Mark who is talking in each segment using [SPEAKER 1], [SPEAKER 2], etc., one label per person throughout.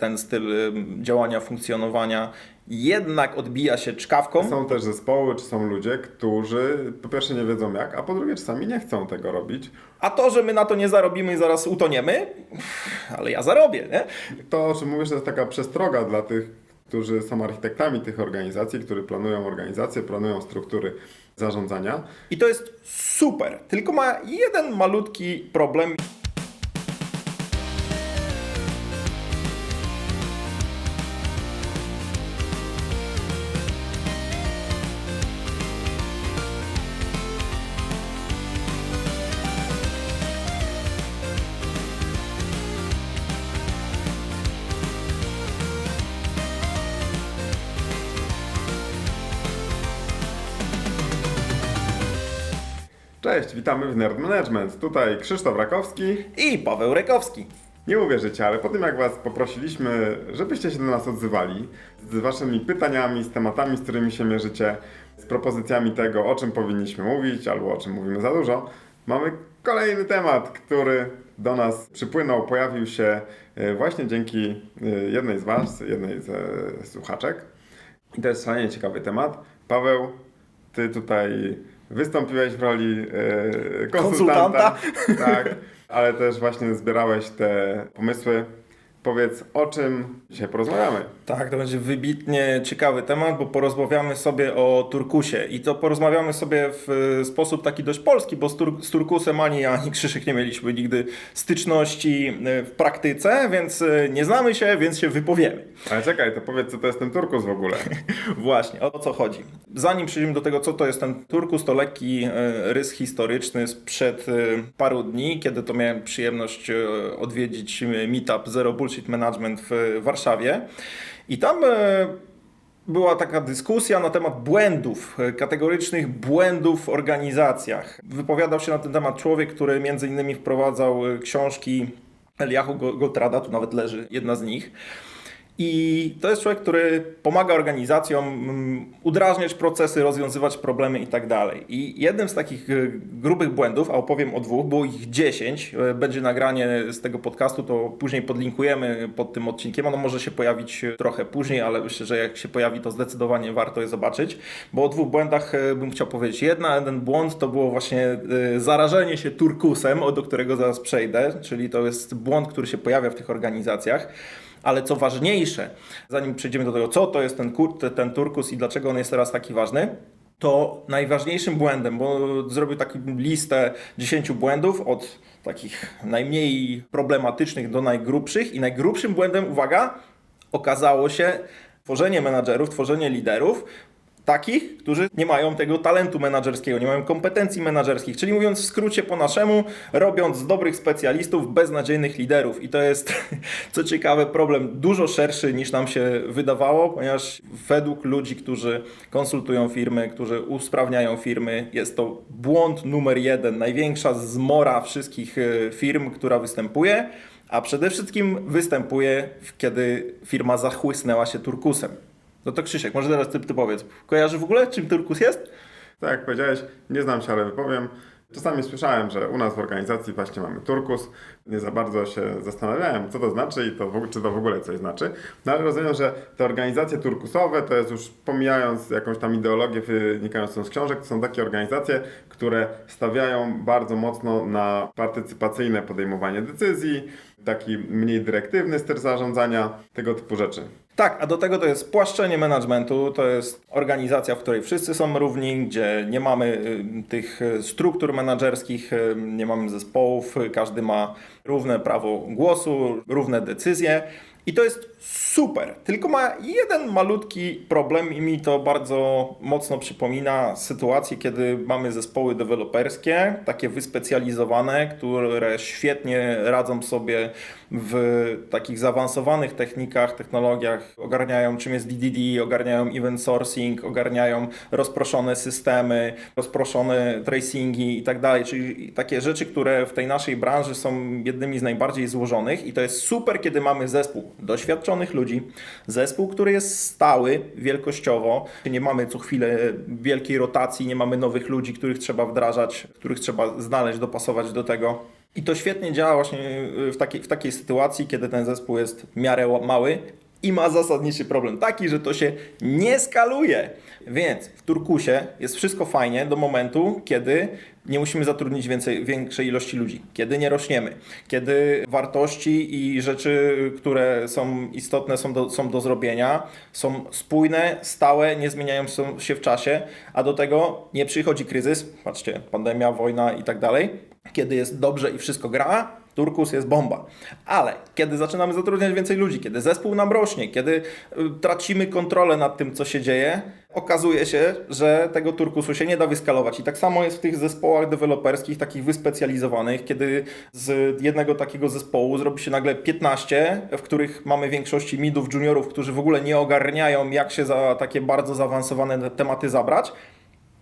[SPEAKER 1] ten styl działania, funkcjonowania jednak odbija się czkawką.
[SPEAKER 2] Są też zespoły, czy są ludzie, którzy po pierwsze nie wiedzą jak, a po drugie czasami nie chcą tego robić.
[SPEAKER 1] A to, że my na to nie zarobimy i zaraz utoniemy, ale ja zarobię, nie?
[SPEAKER 2] To, o czym mówisz, to jest taka przestroga dla tych, którzy są architektami tych organizacji, którzy planują organizacje, planują struktury zarządzania.
[SPEAKER 1] I to jest super, tylko ma jeden malutki problem.
[SPEAKER 2] Cześć, witamy w Nerd Management. Tutaj Krzysztof Rakowski.
[SPEAKER 1] I Paweł Rekowski.
[SPEAKER 2] Nie uwierzycie, ale po tym jak Was poprosiliśmy, żebyście się do nas odzywali z Waszymi pytaniami, z tematami, z którymi się mierzycie, z propozycjami tego, o czym powinniśmy mówić albo o czym mówimy za dużo, mamy kolejny temat, który do nas przypłynął, pojawił się e, właśnie dzięki e, jednej z Was, jednej z słuchaczek. I to jest szalenie ciekawy temat. Paweł, Ty tutaj wystąpiłeś w roli e, konsultanta. Tak, ale też właśnie zbierałeś te pomysły. Powiedz, o czym dzisiaj porozmawiamy.
[SPEAKER 1] Tak, to będzie wybitnie ciekawy temat, bo porozmawiamy sobie o turkusie. I to porozmawiamy sobie w e, sposób taki dość polski, bo z, tur z turkusem ani ja, ani Krzysiek nie mieliśmy nigdy styczności e, w praktyce, więc e, nie znamy się, więc się wypowiemy.
[SPEAKER 2] Ale czekaj, to powiedz, co to jest ten turkus w ogóle.
[SPEAKER 1] Właśnie, o co chodzi? Zanim przejdziemy do tego, co to jest ten turkus, to lekki rys historyczny sprzed paru dni, kiedy to miałem przyjemność odwiedzić meetup Zero Bullshit Management w Warszawie. I tam e, była taka dyskusja na temat błędów, e, kategorycznych błędów w organizacjach. Wypowiadał się na ten temat człowiek, który między innymi wprowadzał e, książki Eliahu Go- Goldrada, tu nawet leży jedna z nich. I to jest człowiek, który pomaga organizacjom mm, udrażniać procesy, rozwiązywać problemy i tak. I jednym z takich e, grubych błędów, a opowiem o dwóch, było ich 10, e, będzie nagranie z tego podcastu, to później podlinkujemy pod tym odcinkiem. Ono może się pojawić trochę później, ale myślę, że jak się pojawi, to zdecydowanie warto je zobaczyć. Bo o dwóch błędach bym chciał powiedzieć. Jedna, jeden błąd to było właśnie zarażenie się turkusem, do którego zaraz przejdę, czyli to jest błąd, który się pojawia w tych organizacjach. Ale co ważniejsze, zanim przejdziemy do tego, co to jest ten, kur, ten turkus i dlaczego on jest teraz taki ważny, to najważniejszym błędem, bo zrobił taką listę 10 błędów od takich najmniej problematycznych do najgrubszych i najgrubszym błędem, uwaga, okazało się tworzenie menadżerów, tworzenie liderów, takich, którzy nie mają tego talentu menadżerskiego, nie mają kompetencji menadżerskich, czyli mówiąc w skrócie po naszemu, robiąc z dobrych specjalistów beznadziejnych liderów. I to jest, co ciekawe, problem dużo szerszy niż nam się wydawało, ponieważ według ludzi, którzy konsultują firmy, którzy usprawniają firmy, jest to błąd numer jeden, największa zmora wszystkich e, firm, która występuje. A przede wszystkim występuje, kiedy firma zachłysnęła się turkusem. No to Krzysiek, może teraz ty, ty powiedz. Kojarzy w ogóle, czym turkus jest?
[SPEAKER 2] Tak jak powiedziałeś, nie znam się, ale wypowiem. Czasami słyszałem, że u nas w organizacji właśnie mamy turkus. Nie za bardzo się zastanawiałem, co to znaczy i to, czy to w ogóle coś znaczy. No ale rozumiem, że te organizacje turkusowe to jest już pomijając jakąś tam ideologię wynikającą z książek, to są takie organizacje, które stawiają bardzo mocno na partycypacyjne podejmowanie decyzji, taki mniej dyrektywny styl zarządzania, tego typu rzeczy.
[SPEAKER 1] Tak, a do tego to jest płaszczenie managementu, to jest organizacja, w której wszyscy są równi, gdzie nie mamy y, tych y, struktur menedżerskich, y, nie mamy zespołów, każdy ma równe prawo głosu, równe decyzje. I to jest super, tylko ma jeden malutki problem i mi to bardzo mocno przypomina sytuację, kiedy mamy zespoły deweloperskie, takie wyspecjalizowane, które świetnie radzą sobie w takich zaawansowanych technikach, technologiach, ogarniają czym jest DDD, ogarniają event sourcing, ogarniają rozproszone systemy, rozproszone tracingi i tak dalej, czyli takie rzeczy, które w tej naszej branży są jednymi z najbardziej złożonych i to jest super, kiedy mamy zespół doświadczonych ludzi, zespół, który jest stały wielkościowo, nie mamy co chwilę wielkiej rotacji, nie mamy nowych ludzi, których trzeba wdrażać, których trzeba znaleźć, dopasować do tego. I to świetnie działa właśnie w takiej, w takiej sytuacji, kiedy ten zespół jest w miarę mały i ma zasadniczy problem taki, że to się nie skaluje. Więc w Turkusie jest wszystko fajnie do momentu, kiedy nie musimy zatrudnić więcej, większej ilości ludzi, kiedy nie rośniemy, kiedy wartości i rzeczy, które są istotne, są do, są do zrobienia, są spójne, stałe, nie zmieniają się w czasie, a do tego nie przychodzi kryzys, patrzcie, pandemia, wojna i tak dalej, kiedy jest dobrze i wszystko gra, Turkus jest bomba. Ale kiedy zaczynamy zatrudniać więcej ludzi, kiedy zespół nam rośnie, kiedy y, tracimy kontrolę nad tym, co się dzieje, okazuje się, że tego turkusu się nie da wyskalować. I tak samo jest w tych zespołach deweloperskich, takich wyspecjalizowanych, kiedy z jednego takiego zespołu zrobi się nagle 15, w których mamy większości midów, juniorów, którzy w ogóle nie ogarniają, jak się za takie bardzo zaawansowane tematy zabrać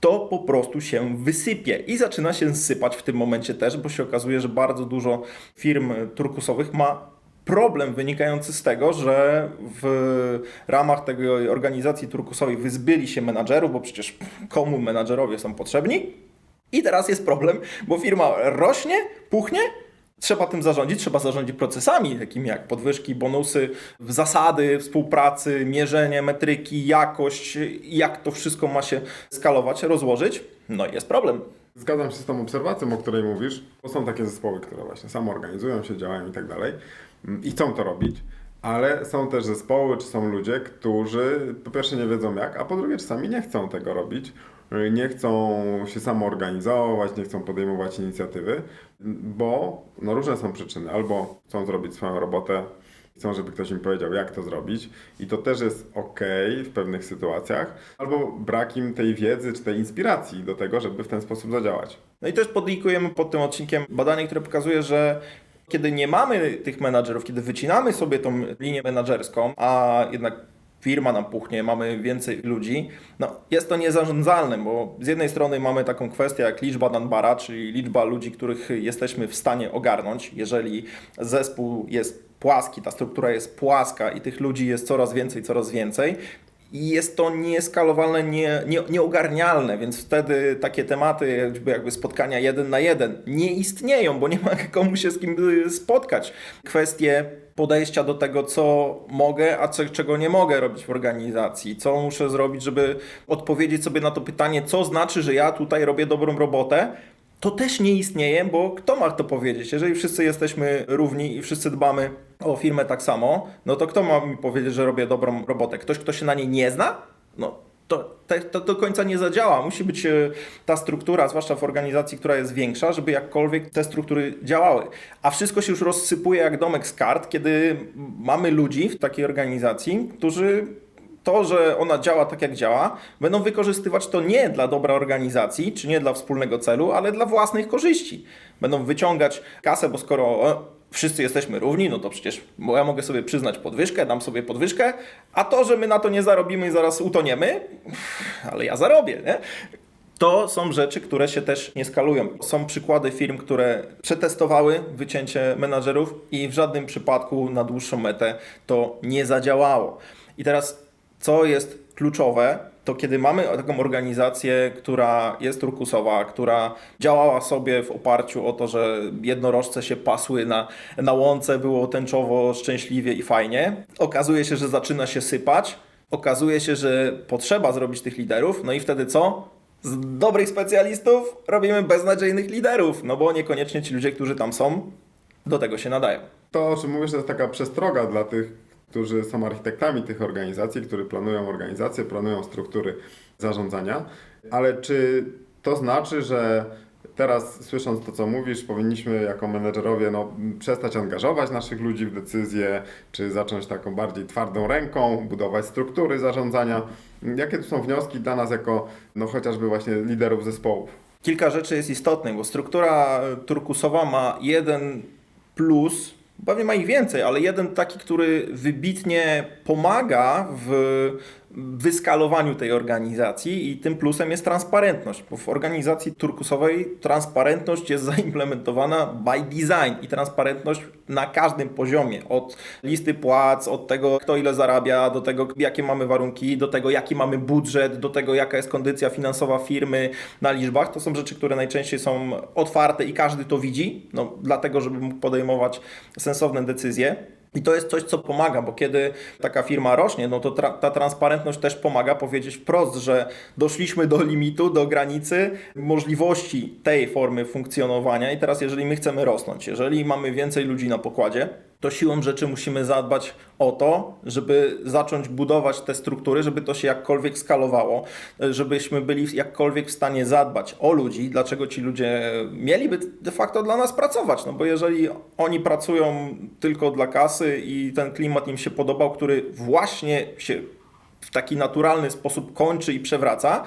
[SPEAKER 1] to po prostu się wysypie i zaczyna się sypać w tym momencie też, bo się okazuje, że bardzo dużo firm turkusowych ma problem wynikający z tego, że w ramach tej organizacji turkusowej wyzbyli się menadżerów, bo przecież komu menadżerowie są potrzebni? I teraz jest problem, bo firma rośnie, puchnie, trzeba tym zarządzić, trzeba zarządzić procesami, takimi jak podwyżki, bonusy, zasady współpracy, mierzenie, metryki, jakość, jak to wszystko ma się skalować, rozłożyć. No i jest problem.
[SPEAKER 2] Zgadzam się z tą obserwacją, o której mówisz, bo są takie zespoły, które właśnie samo organizują się, działają i tak dalej mm, i chcą to robić, ale są też zespoły, czy są ludzie, którzy po pierwsze nie wiedzą jak, a po drugie czasami nie chcą tego robić, nie chcą się samoorganizować, nie chcą podejmować inicjatywy, bo no różne są przyczyny. Albo chcą zrobić swoją robotę, chcą, żeby ktoś im powiedział, jak to zrobić, i to też jest ok w pewnych sytuacjach, albo brak im tej wiedzy czy tej inspiracji do tego, żeby w ten sposób zadziałać.
[SPEAKER 1] No i też podlinkujemy pod tym odcinkiem badanie, które pokazuje, że kiedy nie mamy tych menadżerów, kiedy wycinamy sobie tą linię menadżerską, a jednak firma nam puchnie, mamy więcej ludzi, no jest to niezarządzalne, bo z jednej strony mamy taką kwestię jak liczba Danbara, czyli liczba ludzi, których jesteśmy w stanie ogarnąć. Jeżeli zespół jest płaski, ta struktura jest płaska i tych ludzi jest coraz więcej, coraz więcej, i jest to nieskalowalne, nie, nie, nieogarnialne, więc wtedy takie tematy, jakby, spotkania jeden na jeden, nie istnieją, bo nie ma komu się z kim y, spotkać. Kwestie podejścia do tego, co mogę, a co, czego nie mogę robić w organizacji, co muszę zrobić, żeby odpowiedzieć sobie na to pytanie, co znaczy, że ja tutaj robię dobrą robotę, to też nie istnieje, bo kto ma to powiedzieć? Jeżeli wszyscy jesteśmy równi i wszyscy dbamy o firmę tak samo, no to kto ma mi powiedzieć, że robię dobrą robotę? Ktoś, kto się na niej nie zna? No to, to do końca nie zadziała. Musi być e, ta struktura, zwłaszcza w organizacji, która jest większa, żeby jakkolwiek te struktury działały. A wszystko się już rozsypuje jak domek z kart, kiedy mamy ludzi w takiej organizacji, którzy to, że ona działa tak jak działa, będą wykorzystywać to nie dla dobra organizacji, czy nie dla wspólnego celu, ale dla własnych korzyści. Będą wyciągać kasę, bo skoro wszyscy jesteśmy równi, no to przecież ja mogę sobie przyznać podwyżkę, dam sobie podwyżkę, a to, że my na to nie zarobimy i zaraz utoniemy, ale ja zarobię, nie? To są rzeczy, które się też nie skalują. Są przykłady firm, które przetestowały wycięcie menadżerów i w żadnym przypadku na dłuższą metę to nie zadziałało. I teraz, co jest kluczowe, to kiedy mamy taką organizację, która jest turkusowa, która działała sobie w oparciu o to, że jednorożce się pasły na, na łące, było tęczowo, szczęśliwie i fajnie, okazuje się, że zaczyna się sypać, okazuje się, że potrzeba zrobić tych liderów, no i wtedy co? Z dobrych specjalistów robimy beznadziejnych liderów, no bo niekoniecznie ci ludzie, którzy tam są, do tego się nadają.
[SPEAKER 2] To, o czym mówisz, to jest taka przestroga dla tych, którzy są architektami tych organizacji, którzy planują organizacje, planują struktury zarządzania. Ale czy to znaczy, że teraz słysząc to, co mówisz, powinniśmy jako menedżerowie no, przestać angażować naszych ludzi w decyzje, czy zacząć taką bardziej twardą ręką, budować struktury zarządzania? Jakie tu są wnioski dla nas jako no, chociażby właśnie liderów zespołów?
[SPEAKER 1] Kilka rzeczy jest istotnych, bo struktura turkusowa ma jeden plus, pewnie ma ich więcej, ale jeden taki, który wybitnie pomaga w wyskalowaniu tej organizacji i tym plusem jest transparentność, bo w organizacji turkusowej transparentność jest zaimplementowana by design i transparentność na każdym poziomie, od listy płac, od tego kto ile zarabia, do tego jakie mamy warunki, do tego jaki mamy budżet, do tego jaka jest kondycja finansowa firmy na liczbach, to są rzeczy, które najczęściej są otwarte i każdy to widzi, no, dlatego żeby mógł podejmować sensowne decyzje. I to jest coś, co pomaga, bo kiedy taka firma rośnie, no to tra- ta transparentność też pomaga powiedzieć wprost, że doszliśmy do limitu, do granicy możliwości tej formy funkcjonowania i teraz jeżeli my chcemy rosnąć, jeżeli mamy więcej ludzi na pokładzie, to siłą rzeczy musimy zadbać o to, żeby zacząć budować te struktury, żeby to się jakkolwiek skalowało, żebyśmy byli jakkolwiek w stanie zadbać o ludzi, dlaczego ci ludzie mieliby de facto dla nas pracować, no bo jeżeli oni pracują tylko dla kasy i ten klimat im się podobał, który właśnie się w taki naturalny sposób kończy i przewraca,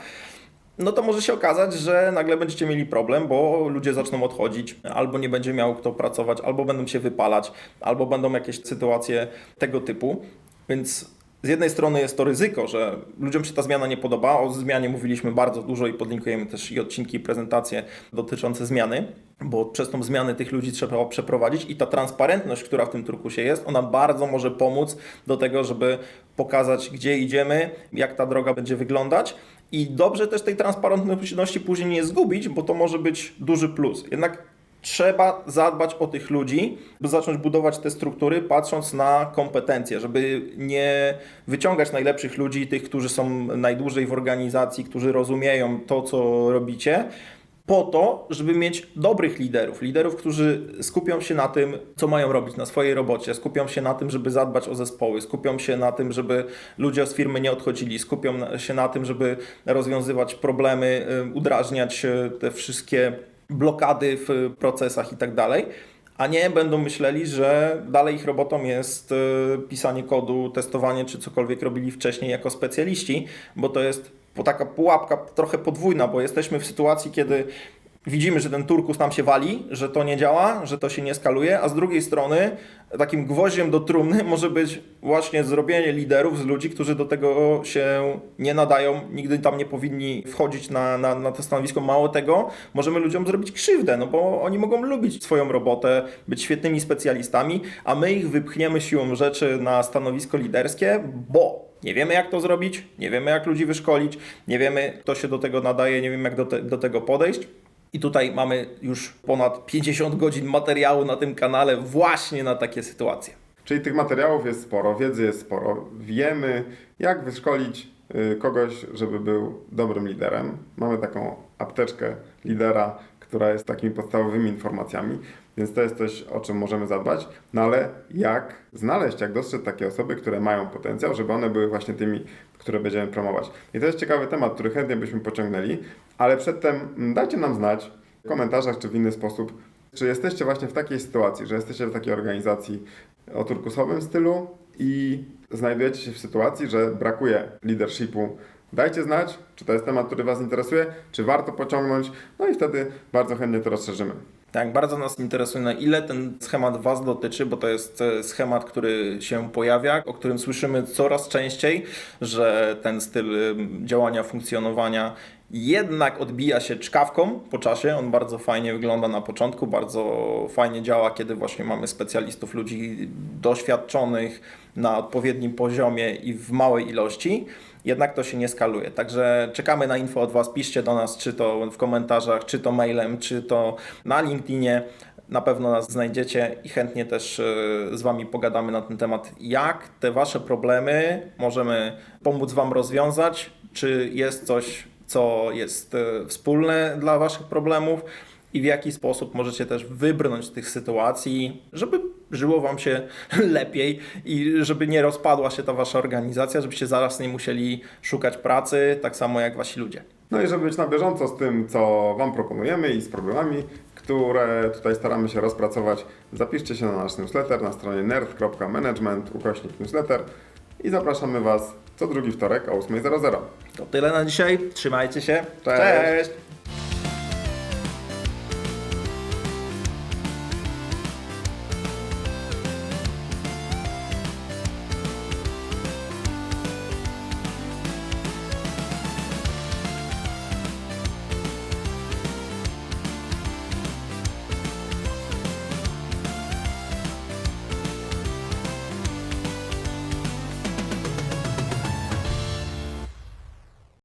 [SPEAKER 1] no to może się okazać, że nagle będziecie mieli problem, bo ludzie zaczną odchodzić, albo nie będzie miał kto pracować, albo będą się wypalać, albo będą jakieś sytuacje tego typu. Więc z jednej strony jest to ryzyko, że ludziom się ta zmiana nie podoba. O zmianie mówiliśmy bardzo dużo i podlinkujemy też i odcinki, i prezentacje dotyczące zmiany, bo przez tą zmianę tych ludzi trzeba przeprowadzić i ta transparentność, która w tym turkusie jest, ona bardzo może pomóc do tego, żeby pokazać, gdzie idziemy, jak ta droga będzie wyglądać. I dobrze też tej transparentności później nie zgubić, bo to może być duży plus. Jednak trzeba zadbać o tych ludzi, by zacząć budować te struktury, patrząc na kompetencje, żeby nie wyciągać najlepszych ludzi, tych, którzy są najdłużej w organizacji, którzy rozumieją to, co robicie, po to, żeby mieć dobrych liderów, liderów, którzy skupią się na tym, co mają robić na swojej robocie, skupią się na tym, żeby zadbać o zespoły, skupią się na tym, żeby ludzie z firmy nie odchodzili, skupią się na tym, żeby rozwiązywać problemy, y, udrażniać y, te wszystkie blokady w procesach i tak dalej. A nie będą myśleli, że dalej ich robotą jest y, pisanie kodu, testowanie czy cokolwiek robili wcześniej jako specjaliści, bo to jest taka pułapka trochę podwójna, bo jesteśmy w sytuacji, kiedy widzimy, że ten turkus nam się wali, że to nie działa, że to się nie skaluje, a z drugiej strony takim gwoździem do trumny może być właśnie zrobienie liderów z ludzi, którzy do tego się nie nadają, nigdy tam nie powinni wchodzić na, na, na to stanowisko. Mało tego, możemy ludziom zrobić krzywdę, no bo oni mogą lubić swoją robotę, być świetnymi specjalistami, a my ich wypchniemy siłą rzeczy na stanowisko liderskie, bo nie wiemy, jak to zrobić, nie wiemy, jak ludzi wyszkolić, nie wiemy, kto się do tego nadaje, nie wiemy, jak do, te, do tego podejść. I tutaj mamy już ponad 50 godzin materiału na tym kanale właśnie na takie sytuacje.
[SPEAKER 2] Czyli tych materiałów jest sporo, wiedzy jest sporo. Wiemy, jak wyszkolić y, kogoś, żeby był dobrym liderem. Mamy taką apteczkę lidera, która jest takimi podstawowymi informacjami, więc to jest coś, o czym możemy zadbać. No ale jak znaleźć, jak dostrzec takie osoby, które mają potencjał, żeby one były właśnie tymi, które będziemy promować. I to jest ciekawy temat, który chętnie byśmy pociągnęli, ale przedtem mm, dajcie nam znać w komentarzach czy w inny sposób, czy jesteście właśnie w takiej sytuacji, że jesteście w takiej organizacji o turkusowym stylu i znajdujecie się w sytuacji, że brakuje leadershipu. Dajcie znać, czy to jest temat, który Was interesuje, czy warto pociągnąć, no i wtedy bardzo chętnie to rozszerzymy.
[SPEAKER 1] Tak, bardzo nas interesuje, na ile ten schemat Was dotyczy, bo to jest e, schemat, który się pojawia, o którym słyszymy coraz częściej, że ten styl e, działania, funkcjonowania jednak odbija się czkawką po czasie. On bardzo fajnie wygląda na początku, bardzo fajnie działa, kiedy właśnie mamy specjalistów, ludzi doświadczonych na odpowiednim poziomie i w małej ilości. Jednak to się nie skaluje. Także czekamy na info od Was. Piszcie do nas, czy to w komentarzach, czy to mailem, czy to na LinkedInie. Na pewno nas znajdziecie i chętnie też e, z Wami pogadamy na ten temat, jak te Wasze problemy możemy pomóc Wam rozwiązać, czy jest coś, co jest e, wspólne dla Waszych problemów i w jaki sposób możecie też wybrnąć z tych sytuacji, żeby żyło Wam się lepiej i żeby nie rozpadła się ta Wasza organizacja, żebyście zaraz nie musieli szukać pracy, tak samo jak Wasi ludzie.
[SPEAKER 2] No i żeby być na bieżąco z tym, co Wam proponujemy i z problemami, które tutaj staramy się rozpracować, zapiszcie się na nasz newsletter na stronie nerd.management ukośnik newsletter i zapraszamy Was co drugi wtorek o 8.00.
[SPEAKER 1] To tyle na dzisiaj. Trzymajcie się.
[SPEAKER 2] Cześć.
[SPEAKER 1] Cześć.